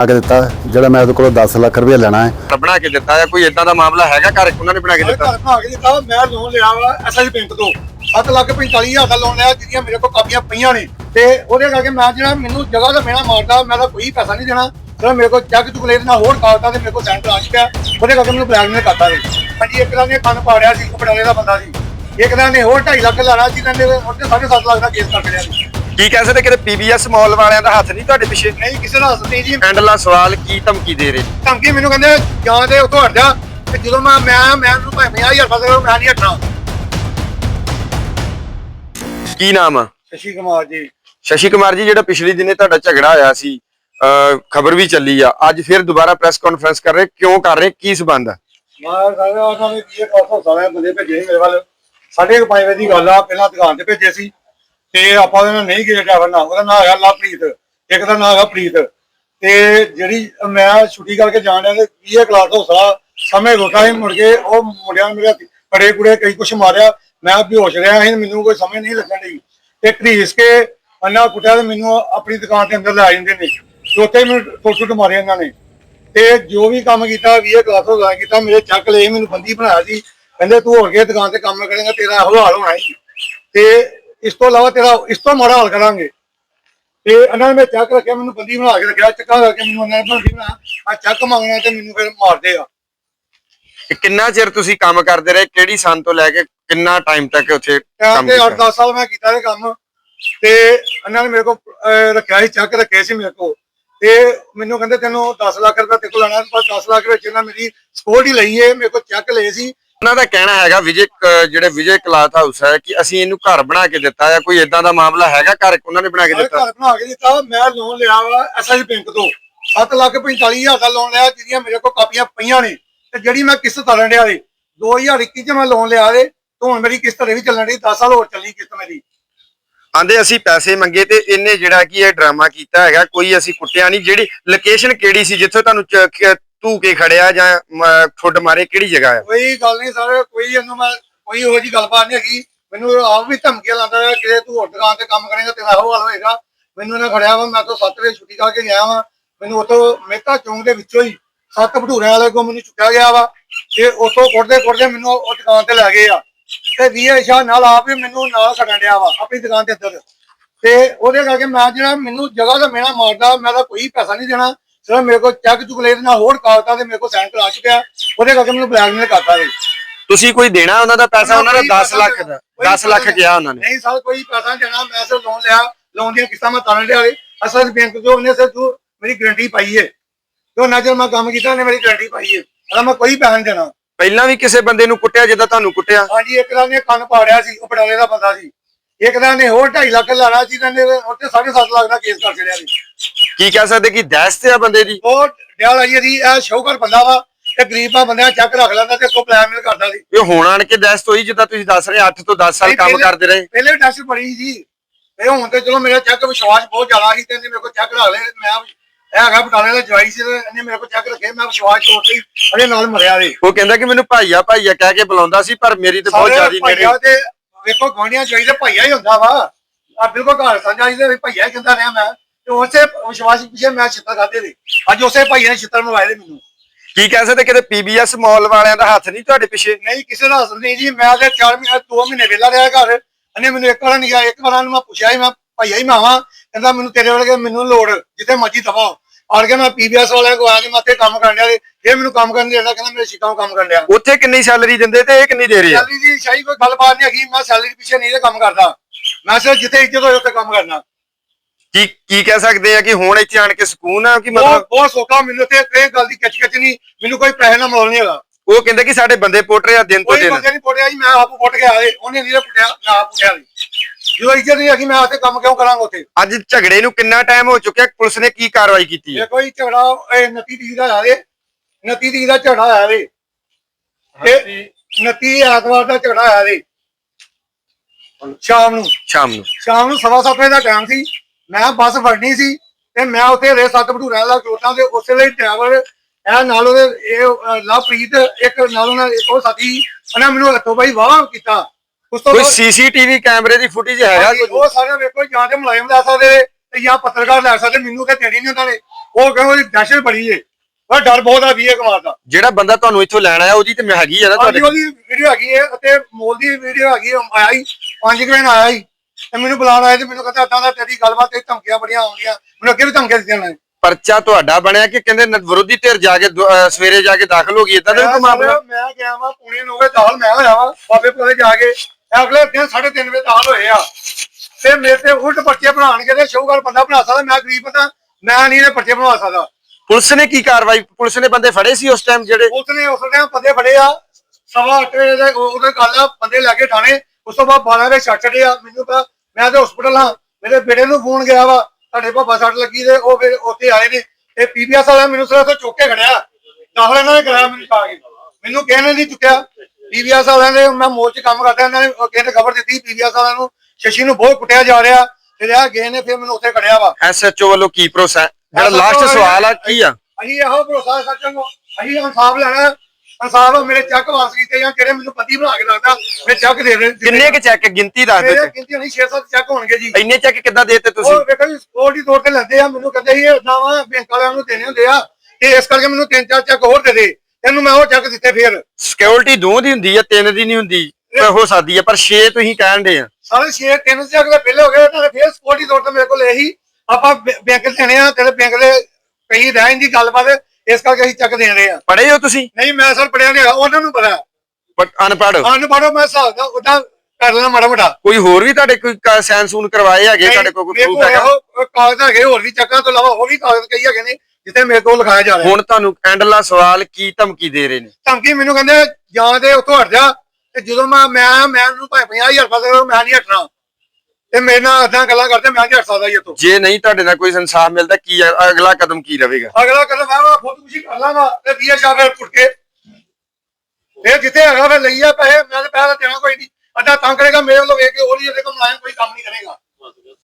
ਆ ਕੇ ਦਿੱਤਾ ਜਿਹੜਾ ਮੈਂ ਉਹਦੇ ਕੋਲੋਂ 10 ਲੱਖ ਰੁਪਏ ਲੈਣਾ ਹੈ। ਬਣਾ ਕੇ ਦਿੱਤਾ ਹੈ ਕੋਈ ਇਦਾਂ ਦਾ ਮਾਮਲਾ ਹੈਗਾ? ਘਰ ਉਹਨਾਂ ਨੇ ਬਣਾ ਕੇ ਦਿੱਤਾ। ਕੇ ਦਿੱਤਾ ਮੈਂ ਲੋਨ ਲਿਆ ਵਾ ਐਸਐਸ ਬੈਂਕ ਤੋਂ। 7 ਲੱਖ 45000 ਦਾ ਲੋਨ ਲਿਆ ਜਿਹਦੀਆਂ ਮੇਰੇ ਕੋਲ ਕਾਪੀਆਂ ਪਈਆਂ ਨੇ। ਤੇ ਉਹਦੇ ਕਰਕੇ ਮੈਂ ਜਿਹੜਾ ਮੈਨੂੰ ਜਗ੍ਹਾ ਦਾ ਮੇਣਾ ਮਾਰਦਾ ਮੈਂ ਤਾਂ ਕੋਈ ਪੈਸਾ ਨਹੀਂ ਦੇਣਾ। ਜਿਹੜਾ ਮੇਰੇ ਕੋਲ ਚੈੱਕ ਚੁੱਕ ਲੈ ਦੇਣਾ ਹੋਰ ਕਾਗਜ਼ਾਂ ਤੇ ਮੇਰੇ ਕੋਲ ਸੈਂਟਰ ਆ ਚੁੱਕਿਆ ਉਹਦੇ ਕਰਕੇ ਮੈਨੂੰ ਬਲੈਕਮੇਲ ਕਰਦਾ ਵੇ ਹਾਂਜੀ ਇੱਕ ਦਾ ਨੇ ਕੰਨ ਪਾੜਿਆ ਸੀ ਕਪੜਾਲੇ ਦਾ ਬੰਦਾ ਸੀ। ਇੱਕ ਦਾ ਨੇ ਹੋਰ 2.5 ਲੱਖ ਲਾਣਾ ਜਿਹਨਾਂ ਨੇ ਉਹਦੇ 7.5 ਲੱਖ ਦਾ ਕੇਸ ਕਰ ਲਿਆ ਸੀ। ਕੀ ਕਹਿ ਸਕਦੇ ਕਿ ਪੀਬੀਐਸ ਮਾਲ ਵਾਲਿਆਂ ਦਾ ਹੱਥ ਨਹੀਂ ਤੁਹਾਡੇ ਪਿੱਛੇ? ਨਹੀਂ ਕਿਸੇ ਦਾ ਹੱਥ ਨਹੀਂ ਜੀ। ਐਂਡਲਾ ਸਵਾਲ ਕੀ ਧਮਕੀ ਦੇ ਰਹੇ ਧਮਕੀ ਮੈਨੂੰ ਕਹਿੰਦੇ ਜਾਂ ਤੇ ਉੱਥੋਂ ਹਟ ਜਾ। ਤੇ ਜਦੋਂ ਮੈਂ ਮੈਂ ਮੈਂ ਉਹਨੂੰ ਭਾਵੇਂ 50000 ਰੁਪਏ ਦੇ ਮੈਂ ਨਹੀਂ ਹਟਣਾ। ਕੀ ਨਾਮ ਆ? ਸ਼ਸ਼ੀ ਕੁਮਾਰ ਜੀ। ਸ਼ਸ਼ੀ ਕੁਮਾਰ ਜੀ ਜਿਹੜਾ ਪਿਛਲੇ ਦਿਨੇ ਤੁਹਾਡਾ ਝਗੜਾ ਹੋਇਆ ਸੀ ਖਬਰ ਵੀ ਚੱਲੀ ਆ। ਅੱਜ ਫਿਰ ਦੁਬਾਰਾ ਪ੍ਰੈਸ ਕਾਨਫਰੰਸ ਕਰ ਰਹੇ ਕਿਉਂ ਕਰ ਰਹੇ ਕੀ ਸਬੰਧ ਆ? ਮੈਂ ਸਾਰਾ ਉਹਨਾਂ ਨੇ ਕੀ ਕਾਸਾ ਸਾਰਾ ਬੰਦੇ ਭੇਜੇ ਮੇਰੇ ਵੱਲ। ਸਾਢੇ ਕੁ ਪੰਜ ਵਜੇ ਦੀ ਗੱਲ ਆ ਪਹਿਲਾਂ ਦੁਕਾਨ ਤੇ ਭੇਜੇ ਸੀ। ਤੇ ਆਪਾਂ ਉਹਦੇ ਨਾਲ ਨਹੀਂ ਗਏ ਡਰਾਈਵਰ ਨਾਲ, ਉਹਦਾ ਨਾਮ ਹੈਗਾ ਲਾਪ੍ਰੀਤ ਇੱਕ ਦਾ ਨਾਮ ਹੈਗਾ ਪ੍ਰੀਤ। ਤੇ ਜਿਹੜੀ ਮੈਂ ਛੁੱਟੀ ਕਰਕੇ ਜਾਣ ਡਿਆ ਤੇ 20 ਕਲਾਸ ਹੌਸਲਾ ਸਮੇਂ ਰੋਟਾ ਹੀ ਮੁੜ ਕੇ ਉਹ ਮੁੰਡਿਆਂ ਨੇ ਮੇਰੇ ਕੜੇ ਕੁੜੇ ਕਈ ਕੁਛ ਮਾਰਿਆ। ਮੈਂ ਬੇਹੋਸ਼ ਰਿਹਾ ਸੀ, ਮੈਨੂੰ ਕੋਈ ਸਮਝ ਨਹੀਂ ਲੱਗਣ ਡਈ। ਤੇ ਘਰੀਸ ਕੇ ਅੰਨਾ ਕੁੱਟਿਆ ਤੇ ਮੈਨੂੰ ਆਪਣੀ ਦੁਕਾਨ ਦੇ ਅੰਦਰ ਲੈ ਜਾਂਦੇ ਨੇ। ਉੱਥੇ ਮੈਨੂੰ ਟੁੱਟ ਟੁੱਟ ਮਾਰੇ ਇਹਨਾਂ ਨੇ। ਤੇ ਜੋ ਵੀ ਕੰਮ ਕੀਤਾ 20 ਕਲਾਸ ਹੋ ਗਿਆ ਕੀਤਾ, ਮੇਰੇ ਚੱਕ ਲਏ, ਮੈਨੂੰ ਬੰਦੀ ਬਣਾਇਆ ਸੀ। ਕਹਿੰਦੇ ਤੂੰ ਹੋਰ ਕੇ ਦੁਕਾਨ ਤੇ ਕੰਮ ਕਰੇਗਾ, ਤੇਰਾ ਇਹੋ ਹੋਣਾ ਹੀ ਤੇ ਇਸ ਤੋਂ ਇਲਾਵਾ ਤੇਰਾ ਇਸ ਤੋਂ ਮਾੜਾ ਹਾਲ ਕਰਾਂਗੇ। ਤੇ ਇਹਨਾਂ ਨੇ ਮੈਂ ਚੱਕ ਰੱਖਿਆ ਮੈਨੂੰ ਬੰਦੀ ਬਣਾ ਕੇ ਰੱਖਿਆ ਚੱਕਾ ਕਰਕੇ ਮੈਨੂੰ ਉਹਨਾਂ ਨੇ ਬੰਦੀ ਬਣਾ ਆ ਚੱਕ ਮੰਗਣਾ ਤੇ ਮੈਨੂੰ ਫਿਰ ਮਾਰਦੇ ਆ। ਕਿੰਨਾ ਚਿਰ ਤੁਸੀਂ ਕੰਮ ਕਰਦੇ ਰਹੇ? ਕਿਹੜੀ ਸੰਨ ਤੋਂ ਲੈ ਕੇ ਕਿੰਨਾ ਟਾਈਮ ਤੱਕ ਉੱਥੇ ਕੰਮ ਤੇ ਕੀਤਾ? 8-10 ਸਾਲ ਮੈਂ ਕੀਤਾ ਇਹ ਕੰਮ। ਤੇ ਇਹਨਾਂ ਨੇ ਮੇਰੇ ਕੋਲ ਰੱਖਿਆ ਸੀ ਚੱਕ ਰੱਖੇ ਸੀ ਮੇਰੇ ਕੋਲ। ਤੇ ਮੈਨੂੰ ਕਹਿੰਦੇ ਤੈਨੂੰ 10 ਲੱਖ ਰੁਪਏ ਤੇ ਕੋਲ ਲੈਣਾ ਪਰ 10 ਲੱਖ ਵਿੱਚ ਇਹਨਾਂ ਮੇਰੀ ਸਪੋਰਟ ਹੀ ਲਈ ਏ। ਮੇਰੇ ਕੋਲ ਚੱਕ ਲਏ ਸੀ। ਉਹਨਾਂ ਦਾ ਕਹਿਣਾ ਹੈਗਾ ਵਿਜੇ ਕ- ਜਿਹੜੇ ਵਿਜੇ ਕਲਾਥ ਹਾਊਸ ਹੈ ਕਿ ਅਸੀਂ ਇਹਨੂੰ ਘਰ ਬਣਾ ਕੇ ਦਿੱਤਾ ਹੈ ਕੋਈ ਇਦਾਂ ਦਾ ਮਾਮਲਾ ਹੈਗਾ ਘਰ ਉਹਨਾਂ ਨੇ ਬਣਾ ਕੇ ਦਿੱਤਾ? ਘਰ ਬਣਾ ਕੇ ਦਿੱਤਾ ਮੈਂ ਲੋਨ ਲਿਆ ਵਾ ਐਸਐਸ ਬੈਂਕ ਤੋਂ। 7 ਲੱਖ 45000 ਦਾ ਲੋਨ ਲਿਆ ਜਿਹਦੀਆਂ ਮੇਰੇ ਕੋਲ ਕਾਪੀਆਂ ਪਈਆਂ ਨੇ। ਤੇ ਜਿਹੜੀ ਮੈਂ ਕਿਸ਼ਤ ਤਰਨ ਡਿਆ ਏ 2021 ਚ ਮੈਂ ਲੋਨ ਲਿਆ ਏ ਤੇ ਹੁਣ ਮੇਰੀ ਕਿਸ਼ਤ ਵੀ ਚੱਲਣ ਦੀ 10 ਸਾਲ ਹੋਰ ਚੱਲੀ ਕਿਸ਼ਤ ਮੇਰੀ। ਆਂਦੇ ਅਸੀਂ ਪੈਸੇ ਮੰਗੇ ਤੇ ਇਹਨੇ ਜਿਹੜਾ ਕਿ ਇਹ ਡਰਾਮਾ ਕੀਤਾ ਹੈਗਾ ਕੋਈ ਅਸੀਂ ਕੁੱਟਿਆ ਨਹੀਂ। ਜਿਹੜੀ ਲੋਕੇਸ਼ਨ ਕਿਹੜੀ ਸੀ ਜਿੱਥੇ ਤੁਹਾਨੂੰ ਚ- ਕ- ਧੂ ਕੇ ਖੜਿਆ ਜਾਂ ਠੁੱਡ ਮਾਰੇ, ਕਿਹੜੀ ਜਗ੍ਹਾ ਹੈ ਕੋਈ ਗੱਲ ਨਹੀਂ ਸਰ, ਕੋਈ ਇਹਨੂੰ ਮੈਂ, ਕੋਈ ਇਹੋ ਜੀ ਗੱਲਬਾਤ ਨਹੀਂ ਹੈਗੀ। ਮੈਨੂੰ ਆਪ ਵੀ ਧਮਕੀਆਂ ਲਾਉਂਦਾ ਹੈ ਕਿ ਤੂੰ ਹੋਰ ਦੁਕਾਨ ਤੇ ਕੰਮ ਕਰੇਗਾ ਤੇਰਾ ਇਹੋ ਹਾਲ ਹੋਏਗਾ। ਮੈਨੂੰ ਇਹਨਾਂ ਖੜਿਆ ਵਾ, ਮੈਂ ਤਾਂ 7 ਵਜੇ ਛੁੱਟੀ ਕਰਕੇ ਗਿਆ ਵਾ। ਮੈਨੂੰ ਉਤੋਂ ਮਹਿਤਾ ਚੌਂਕ ਦੇ ਵਿੱਚੋਂ ਹੀ ਸੱਤ ਭਟੂਰਿਆਂ ਵਾਲੇ ਕੋਲ ਮੈਨੂੰ ਚੁੱਕਿਆ ਗਿਆ ਵਾ। ਤੇ ਉਤੋਂ ਕੁੱਟਦੇ ਕੁੱਟਦੇ ਮੈਨੂੰ ਉਹ ਦੁਕਾਨ ਤੇ ਲੈ ਗਏ ਆ। ਤੇ ਵੀਰ ਸ਼ਾਹ ਨਾਲ ਆਪ ਵੀ ਮੈਨੂੰ ਨਾਲ ਖੜਨ ਡਿਆ ਵਾ, ਆਪਣੀ ਦੁਕਾਨ ਦੇ ਅੰਦਰ। ਤੇ ਉਹਦੇ ਕਰਕੇ ਮੈਂ ਜਿਹੜਾ ਮੈਨੂੰ ਜਗ੍ਹਾ ਦਾ ਮੇਣਾ ਮਾਰਦਾ, ਮੈਂ ਤਾਂ ਕੋਈ ਪੈਸਾ ਨਹੀਂ ਦੇਣਾ। ਸਿਰਫ ਮੇਰੇ ਕੋਲ ਚੈੱਕ ਚੁੱਕ ਲੈ ਦੇਣਾ ਹੋਰ ਕਾਗਜ਼ਾਂ ਤੇ ਮੇਰੇ ਕੋਲ ਸੈਂਟਰ ਆ ਚੁੱਕਿਆ ਉਹਦੇ ਕਰਕੇ ਮੈਨੂੰ ਬਲੈਕਮੇਲ ਕਰਦਾ ਵੇ ਤੁਸੀਂ ਕੋਈ ਦੇਣਾ ਉਹਨਾਂ ਦਾ ਪੈਸਾ ਉਹਨਾਂ ਨੇ ਕੋਈ 10 ਪੈਸਾ ਲੱਖ ਦਾ? ਕੋਈ 10 ਲੱਖ ਕਿਹਾ ਉਹਨਾਂ ਨੇ? ਨਹੀਂ ਸਰ ਕੋਈ ਪੈਸਾ ਦੇਣਾ ਮੈਂ ਸਿਰ ਲੋਨ ਲਿਆ ਲੋਨ ਦੀਆਂ ਕਿਸ਼ਤਾਂ ਮੈਂ ਤਾਰਨ ਲਿਆ ਅਸਲ ਬੈਂਕ ਜੋ ਉਹਨੇ ਸਿਰ ਤੂੰ ਮੇਰੀ ਗਰੰਟੀ ਪਾਈ ਹੈ ਜੋ ਨਜ਼ਰ ਮੈਂ ਕੰਮ ਕੀਤਾ ਉਹਨੇ ਮੇਰੀ ਗਰੰਟੀ ਪਾਈ ਹੈ ਕਹਿੰਦਾ ਮੈਂ ਕੋਈ ਪੈਸਾ ਨਹੀਂ ਦੇਣਾ। ਪਹਿਲਾਂ ਵੀ ਕਿਸੇ ਬੰਦੇ ਨੂੰ ਕੁੱਟਿਆ ਜਿੱਦਾਂ ਤੁਹਾਨੂੰ ਕੁੱਟਿਆ? ਹਾਂਜੀ ਇੱਕ ਦਾ ਨੇ ਕੰਨ ਪਾੜਿਆ ਸੀ ਉਹ ਪਟਾਲੇ ਦਾ ਬੰਦਾ ਸੀ। ਇੱਕ ਦਾ ਨੇ ਹੋਰ 2.5 ਲੱਖ ਲਾਣਾ ਸੀ ਜਿਹਨਾਂ ਨੇ ਉੱਤੇ 7.5 ਲੱਖ ਦਾ ਕੇਸ ਕਰ ਛੜਿਆ ਸੀ। ਕੀ ਕਹਿ ਸਕਦੇ ਕਿ ਦਹਿਸ ਤੇ ਆ ਬੰਦੇ ਦੀ? ਉਹ ਡਿਆਲ ਆਈ ਦੀ ਇਹ ਸ਼ੌਕਰ ਬੰਦਾ ਵਾ ਤੇ ਗਰੀਬਾਂ ਬੰਦਿਆਂ ਚੱਕ ਰੱਖ ਲੈਂਦਾ ਤੇ ਕੋ ਪਲਾਨ ਕਰਦਾ ਸੀ ਇਹ ਹੁਣ ਆਣ ਕੇ ਦਹਿਸ ਹੋਈ ਜਿੱਦਾਂ ਤੁਸੀਂ ਦੱਸ ਰਹੇ 8 ਤੋਂ 10 ਸਾਲ ਨਹੀਂ, ਕੰਮ ਕਰਦੇ ਰਹੇ। ਪਹਿਲੇ ਟੈਸਟ ਬੜੀ ਜੀ ਤੇ ਹੁਣ ਤੇ ਚਲੋ ਮੇਰਾ ਚੈੱਕ ਵਿਸ਼ਵਾਸ ਬਹੁਤ ਜ਼ਿਆਦਾ ਸੀ ਤੇ ਇਹਨੇ ਮੇਰੇ ਕੋਲ ਚੈੱਕ ਰੱਖ ਲਏ। ਮੈਂ ਇਹ ਹੈਗਾ ਬਟਾਲੇ ਦਾ ਜਵਾਈ ਸੀ ਤੇ ਇਹਨੇ ਮੇਰੇ ਕੋਲ ਚੈੱਕ ਰੱਖੇ। ਮੈਂ ਵਿਸ਼ਵਾਸ ਤੋੜ ਤੇ ਇਹਦੇ ਨਾਲ ਮਰਿਆ ਵੇ ਉਹ ਕਹਿੰਦਾ ਕਿ ਮੈਨੂੰ ਭਾਈਆ ਭਾਈਆ ਕਹਿ ਕੇ ਬੁਲਾਉਂਦਾ ਸੀ ਪਰ ਮੇਰੀ ਤੇ ਬਹੁਤ ਜ਼ਿਆਦੀ ਮੇਰੇ ਤੇ ਵੇਖੋ ਗਵਾਂਢੀਆਂ ਚਾਹੀਦੇ ਭਾਈਆ ਹੀ ਹੁੰਦਾ ਵਾ। ਆ ਬਿਲਕੁਲ ਘਰ ਸਾਂਝਾ ਜਿਹਦੇ ਵਿੱਚ ਭਾਈਆ ਕਹਿੰਦਾ ਰਿਹਾ ਮੈਂ। ਤੇ ਉਸੇ ਵਿਸ਼ਵਾਸ ਪਿੱਛੇ ਮੈਂ ਛਿੱਤਰ ਖਾਦੇ ਦੇ ਅੱਜ ਉਸੇ ਭਾਈਆ ਨੇ ਛਿੱਤਰ ਮਵਾਏ ਦੇ ਮੈਨੂੰ। ਕੀ ਕਹਿ ਸਕਦੇ ਕਿਤੇ ਪੀਬੀਐਸ ਮਾਲ ਵਾਲਿਆਂ ਦਾ ਹੱਥ ਨਹੀਂ ਤੁਹਾਡੇ ਪਿੱਛੇ? ਨਹੀਂ ਕਿਸੇ ਦਾ ਅਸਰ ਨਹੀਂ ਜੀ। ਮੈਂ ਤੇ 4 ਮਹੀਨੇ 2 ਮਹੀਨੇ ਵਿਹਲਾ ਰਿਹਾ ਘਰ। ਇਹਨੇ ਮੈਨੂੰ ਇੱਕ ਵਾਰ ਨਹੀਂ ਗਿਆ ਇੱਕ ਵਾਰ ਨੂੰ ਮੈਂ ਪੁੱਛਿਆ ਹੀ ਮੈਂ ਭਾਈਆ ਹੀ ਮਾਵਾ ਕਹਿੰਦਾ ਮੈਨੂੰ ਤੇਰੇ ਵਰਗੇ ਮੈਨੂੰ ਲੋੜ। ਜਿੱਥੇ ਮਰਜ਼ੀ ਦਫਾ ਆੜ ਕੇ ਮੈਂ ਪੀਬੀਐਸ ਵਾਲਿਆਂ ਕੋ ਆ ਕੇ ਮੈਂ ਉੱਥੇ ਕੰਮ ਕਰਨ ਡਿਆ ਤੇ ਇਹ ਮੈਨੂੰ ਕੰਮ ਕਰਨ ਦੇਣਾ ਕਹਿੰਦਾ ਮੇਰੇ ਸ਼ਿਕਾਉ ਕੰਮ ਕਰਨ ਡਿਆ। ਉੱਥੇ ਕਿੰਨੀ ਸੈਲਰੀ ਦਿੰਦੇ ਤੇ ਇਹ ਕਿੰਨੀ ਦੇ ਰਹੇ ਆ? ਸੈਲਰੀ ਦੀ ਸ਼ਾਹੀ ਕੋਈ ਗੱਲਬਾਤ ਨਹੀਂ ਹੈਗੀ। ਮੈਂ ਸੈਲਰੀ ਪਿੱਛੇ ਨਹੀਂ ਕੰਮ ਕਰਦਾ। ਮੈਂ ਸਿਰ ਜਿੱਥੇ ਇੱਜ਼ਤ ਹੋਏ ਉੱਥੇ ਕੰਮ ਕਰਨਾ। ਕੀ ਕੀ ਕਹਿ ਸਕਦੇ ਆ ਕਿ ਹੁਣ ਇੱਥੇ ਆਣ ਕੇ ਸਕੂਨ ਆ ਕਿ ਬਹੁਤ ਮਤਲਬ ਬਹੁਤ ਸੌਖਾ ਮੈਨੂੰ ਤੇ ਇਹ ਗੱਲ ਦੀ ਕਿਚ ਕਿਚ ਨਹੀਂ ਮੈਨੂੰ ਕੋਈ ਪੈਸੇ ਨਾ ਮੋਲ ਨਹੀਂ ਹੈਗਾ। ਉਹ ਕਹਿੰਦੇ ਕਿ ਸਾਡੇ ਬੰਦੇ ਪੁੱਟ ਰਹੇ ਆ ਦਿਨ ਤੋਂ ਕੋਈ ਦਿਨ। ਬੰਦੇ ਨਹੀਂ ਪੁੱਟਿਆ ਜੀ ਮੈਂ ਆਪ ਪੁੱਟ ਕੇ ਆਏ ਉਹਨੇ ਨਹੀਂ ਪੁੱਟਿਆ ਮੈਂ ਆਪ ਪੁੱਟਿਆ ਜੀ ਜਦੋਂ ਇੱਜ਼ਤ ਨਹੀਂ ਹੈਗੀ ਮੈਂ ਆਤੇ ਕੰਮ ਕਿਉਂ ਕਰਾਂਗਾ ਉੱਥੇ? ਅੱਜ ਝਗੜੇ ਨੂੰ ਕਿੰਨਾ ਟਾਈਮ ਹੋ ਚੁੱਕਿਆ ਪੁਲਿਸ ਨੇ ਕੀ ਕਾਰਵਾਈ ਕੀਤੀ ਹੈ? ਇਹ ਕੋਈ ਝਗੜਾ ਇਹ 29 ਤਰੀਕ ਦਾ ਆ ਰੇ 29 ਤਰੀਕ ਦਾ ਝਗੜਾ ਆ ਰੇ ਤੇ 29 ਐਤਵਾਰ ਦਾ ਝਗੜਾ ਆ ਰੇ ਸ਼ਾਮ ਨੂੰ। ਸ਼ਾਮ ਨੂੰ। ਸ਼ਾਮ ਨੂੰ ਸਵਾ ਸੱਤ ਵਜੇ ਦਾ ਟਾਈਮ ਸੀ। ਮੈਂ ਬੱਸ ਫੜਨੀ ਸੀ ਤੇ ਮੈਂ ਉੱਥੇ ਰੇ ਸੱਤ ਭਟੂਰਿਆਂ ਦਾ ਚੋਟਾਂ ਦੇ ਉਸੇ ਲਈ ਡਰਾਈਵਰ ਇਹ ਨਾਲ ਉਹਦੇ ਇਹ ਲਵਪ੍ਰੀਤ ਇੱਕ ਨਾਲ ਉਹਨਾਂ ਇੱਕ ਉਹ ਸਾਥੀ ਉਹਨੇ ਮੈਨੂੰ ਹੱਥੋਂ ਬਾਈ ਵਾਹ ਕੀਤਾ। ਉਸ ਤੋਂ ਕੋਈ ਸੀਸੀਟੀਵੀ ਕੈਮਰੇ ਦੀ ਫੁਟੇਜ ਹੈਗਾ ਕੁਝ ਉਹ ਸਾਰੇ ਵੇਖੋ ਜਾਂ ਤੇ ਮੁਲਾਜ਼ਮ ਲੈ ਸਕਦੇ ਤੇ ਜਾਂ ਪੱਤਰਕਾਰ ਲੈ ਸਕਦੇ ਮੈਨੂੰ ਤੇ ਦੇਣੀ ਨਹੀਂ ਉਹਨਾਂ ਨੇ। ਉਹ ਕਹਿੰਦਾ ਉਹਦੀ ਦਹਿਸ਼ਤ ਬੜੀ ਏ। ਪਰ ਡਰ ਬਹੁਤ ਆ ਵੀਏ ਕਮਾਰ ਦਾ। ਜਿਹੜਾ ਬੰਦਾ ਤੁਹਾਨੂੰ ਇੱਥੋਂ ਲੈਣ ਆਇਆ ਉਹਦੀ ਤੇ ਮੈਂ ਹੈਗੀ ਆ ਨਾ ਤੁਹਾਡੇ ਉਹਦੀ ਵੀਡੀਓ ਹੈਗੀ ਏ ਅਤੇ ਮੋਲ ਦੀ ਵੀਡੀਓ ਹੈਗੀ ਆਇਆ ਹੀ ਪੰਜ ਕੁ ਆਇਆ ਹੀ ਤੇ ਮੈਨੂੰ ਬੁਲਾਉਣ ਆਇਆ ਤੇ ਮੈਨੂੰ ਕਹਿੰਦਾ ਏਦਾਂ ਦਾ ਤੇਰੀ ਗੱਲਬਾਤ ਤੇ ਧਮਕੀਆਂ ਬੜੀਆਂ ਆਉਂਦੀਆਂ ਮੈਨੂੰ ਅੱਗੇ ਵੀ ਧਮਕੀਆਂ ਦਿੱਤੀਆਂ ਨੇ। ਪਰਚਾ ਤੁਹਾਡਾ ਬਣਿਆ ਕਿ ਕਹਿੰਦੇ ਨ- ਵਿਰੋਧੀ ਧਿਰ ਜਾ ਕੇ ਦੁ- ਅਹ ਸਵੇਰੇ ਜਾ ਕੇ ਦਾਖਲ ਹੋ ਗਈ ਇਦਾਂ ਦਾ ਵੀ ਕੋਈ ਮਾਮਲਾ? ਮੈਂ ਗਿਆ ਵਾ ਪੁਣੇ ਨੂੰ ਦਾਲ ਮੈਂ ਹੋਇਆ ਵਾ ਬਾਬੇ ਕੋਲੇ ਜਾ ਕੇ। ਇਹ ਅਗਲੇ ਦਿਨ 3:30 ਵਜੇ ਦਾਲ ਹੋਏ ਆ। ਤੇ ਮੇਰੇ ਤੇ ਉਲਟ ਪਰਚੇ ਬਣਾਉਣਗੇ ਤੇ ਸ਼ੌਗਰ ਬੰਦਾ ਬਣਾ ਸਕਦਾ ਮੈਂ ਗਰੀਬ ਬੰਦਾ ਮੈਂ ਨਹੀਂ ਇਹ ਪਰਚੇ ਬਣਾ ਸਕਦਾ। ਪੁਲਿਸ ਨੇ ਕੀ ਕਾਰਵਾਈ ਪੁਲਿਸ ਨੇ ਬੰਦੇ ਫੜੇ ਸੀ ਉਸ ਟਾਈਮ ਜਿਹੜੇ? ਉਸਨੇ ਉਸ ਟਾਈਮ ਬੰਦੇ ਫੜੇ ਆ ਸਵਾ ਅੱਠ ਵਜੇ ਦੇ ਉਹ- ਆ ਬੰਦੇ ਲੈ ਕੇ ਥਾਣੇ ਉਸ ਤੋਂ ਬਾਅਦ 12 ਵਜੇ ਛੱਡ ਛੱਡੇ ਆ। ਮੈਨੂੰ ਪਤਾ ਮੈਂ ਤੇ ਹਸਪੀਟਲ ਹਾਂ। ਮੇਰੇ ਬੇਟੇ ਨੂੰ ਫੋਨ ਗਿਆ ਵਾ। ਤੁਹਾਡੇ ਪਾਪਾ ਸੱਟ ਲੱਗੀ ਤੇ ਉਹ ਫਿਰ ਉੱਥੇ ਆਏ ਨੇ। ਤੇ ਪੀਪੀਐਸ ਵਾਲਿਆਂ ਮੈਨੂੰ ਸਿਰ ਤੋਂ ਚੁੱਕ ਕੇ ਖੜਿਆ। ਦਾਖਲ ਇਹਨਾਂ ਨੇ ਕਰਾਇਆ ਮੈਨੂੰ ਪਾ ਕੇ। ਮੈਨੂੰ ਕਹਿੰਦੇ ਨਹੀਂ ਚੁੱਕਿਆ। ਪੀਪੀਐਸ ਵਾਲਿਆਂ ਨੇ ਮੈਂ ਮੋਲ 'ਚ ਕੰਮ ਕਰਦਾ ਇਹਨਾਂ ਨੇ ਕਹਿੰਦੇ ਖਬਰ ਦਿੱਤੀ। ਪੀਪੀਐਸ ਵਾਲਿਆਂ ਨੂੰ ਸ਼ਸ਼ੀ ਨੂੰ ਬਹੁਤ ਕੁੱਟਿਆ ਜਾ ਰਿਹਾ। ਫਿਰ ਆ ਗਏ ਨੇ ਫਿਰ ਮੈਨੂੰ ਉੱਥੇ ਖੜਿਆ ਵਾ। ਐਸਐਚਓ ਵੱਲੋਂ ਕੀ ਭਰੋਸਾ ਹੈ? ਜਿਹੜਾ ਲਾਸਟ ਸਵਾਲ ਆ ਕੀ ਆ? ਅਸੀਂ ਇਹੋ ਭਰੋਸਾ ਸੱਚਾਂ ਨੂੰ ਅਸੀਂ ਇਨਸਾਫ ਲੈਣਾ ਇਨਸਾਫ ਮੇਰੇ ਚੱਕ ਵਾਪਸ ਕੀਤੇ ਜਾਂ ਜਿਹੜੇ ਮੈਨੂੰ ਪਤੀ ਬਣਾ ਕੇ ਲੱਗਦਾ ਮੇਰੇ ਚੱਕ ਦੇ ਦੇ ਕਿੰਨੇ ਕੇ ਚੈੱਕ? ਗਿਣਤੀ ਦੱਸ ਮੇਰੇ ਦਿਓ ਗਿਣਤੀ ਨਹੀਂ 6-7 ਚੱਕ ਹੋਣਗੇ ਜੀ। ਇੰਨੇ ਚੈੱਕ ਕਿੱਦਾਂ ਦੇਤੇ ਤੁਸੀਂ? ਉਹ ਵੇਖੋ ਜੀ ਸਕਿਉਰਟੀ ਤੌਰ ਤੇ ਲੈਂਦੇ ਆ ਮੈਨੂੰ ਕਹਿੰਦੇ ਸੀ ਇਹ ਨਾਵਾ ਬੈਂਕ ਵਾਲਿਆਂ ਨੂੰ ਦੇਣੇ ਹੁੰਦੇ ਆ ਤੇ ਇਸ ਕਰਕੇ ਮੈਨੂੰ ਤਿੰਨ ਚਾਰ ਚੱਕ ਹੋਰ ਦੇ ਦੇ। ਇਹਨੂੰ ਮੈਂ ਉਹ ਚੱਕ ਦਿੱਤੇ ਫੇਰ। ਸਿਕਿਉਰਿਟੀ ਦੋ ਦੀ ਹੁੰਦੀ ਆ ਤਿੰਨ ਦੀ ਨਹੀਂ ਹੁੰਦੀ ਪਰ ਹੋ ਸਕਦੀ ਆ ਪਰ 6 ਤੁਸੀਂ ਕਹਿਣ ਦੇ ਆ। ਸਾਰੇ ਛੇ ਤਿੰਨ ਚੱਕ ਦੇ ਪਹਿਲੇ ਹੋ ਗਏ ਇਹਨਾਂ ਨੇ ਫੇਰ ਸਕਿਉਰਟੀ ਤੌਰ ਤੇ ਮੇਰੇ ਕੋਲ ਇਹੀ ਆਪਾਂ ਬੈਂਕ ਦੇਣੇ ਆ ਤੇਰੇ ਬੈਂਕ ਦੇ ਕਈ ਰਹਿਣ ਦੀ ਗੱਲਬਾਤ। ਇਸ ਕਰਕੇ ਅਸੀਂ ਚੱਕ ਦੇ ਰਹੇ ਆ ਪੜੇ ਹੋ ਤੁਸੀਂ? ਨਹੀਂ ਮੈਂ ਸਰ ਪੜਿਆ ਨਹੀਂ ਹੈਗਾ ਉਹਨਾਂ ਨੂੰ ਪਤਾ। ਪਰ ਅਨਪੜ੍ਹ ਅਨਪੜ੍ਹ ਮੈਂ ਹਿਸਾਬ ਦਾ ਉਦਾਂ ਕਰ ਲੈਣਾ ਮਾੜਾ ਮੋਟਾ। ਕੋਈ ਹੋਰ ਵੀ ਤੁਹਾਡੇ ਕੋਈ ਸੂਨ ਕਰਵਾਏ ਹੈਗੇ ਤੁਹਾਡੇ ਕੋਲ ਕੋਈ ਮੇਰੇ ਪ੍ਰੂਫ ਹੈਗਾ? ਇਹੋ ਕਾਗਜ਼ ਹੈਗੇ ਹੋਰ ਵੀ ਚੱਕਾਂ ਤੋਂ ਇਲਾਵਾ ਹੋਰ ਵੀ ਕਾਗਜ਼ ਕਈ ਹੈਗੇ ਨੇ ਜਿੱਥੇ ਮੇਰੇ ਕੋਲ ਲਿਖਾਇਆ ਜਾ ਰਿਹਾ ਹੁਣ ਤੁਹਾਨੂੰ ਐਂਡਲਾ ਸਵਾਲ ਕੀ ਧਮਕੀ ਦੇ ਰਹੇ ਨੇ? ਧਮਕੀ ਮੈਨੂੰ ਕਹਿੰਦੇ ਜਾਂ ਦੇ ਉੱਥੋਂ ਹਟ ਜਾ ਤੇ ਜਦੋਂ ਮੈਂ ਮੈਂ ਮੈਂ ਉਹਨੂੰ ਭਾਵੇਂ 50000 ਰੁਪਏ ਦੇ ਮੈਂ ਨਹੀਂ ਹਟਣਾ। ਤੇ ਮੇਰੇ ਨਾਲ ਏਦਾਂ ਗੱਲਾਂ ਕਰਦੇ ਮੈਂ ਨਹੀਂ ਹਟ ਸਕਦਾ ਜੀ ਇੱਥੋਂ ਜੇ ਨਹੀਂ ਤੁਹਾਡੇ ਨਾਲ ਕੋਈ ਇਨਸਾਫ ਮਿਲਦਾ ਕੀ ਆ- ਅਗਲਾ ਕਦਮ ਕੀ ਰਹੇਗਾ? ਅਗਲਾ ਕਦਮ ਹੈ ਮੈਂ ਖੁਦਕੁਸ਼ੀ ਕਰ ਲਾਂਗਾ ਤੇ ਵੀਆ ਸ਼ਾਹ ਫਿਰ ਪੁੱਟ ਕੇ। ਫਿਰ ਜਿੱਥੇ ਹੈਗਾ ਫਿਰ ਲਈਆ ਪੈਸੇ ਮੈਂ ਤੇ ਪੈਸਾ ਦੇਣਾ ਕੋਈ ਨਹੀਂ। ਅੱਧਾ ਤੰਗ ਕਰੇਗਾ ਮੇਰੇ ਵੱਲੋਂ ਵੇਖ ਕੇ ਉਹ ਨਹੀਂ ਇਹਦੇ ਕੋਲ ਮੁਲਾਜ਼ਮ ਕੋਈ ਕੰਮ ਨਹੀਂ ਕਰੇਗਾ।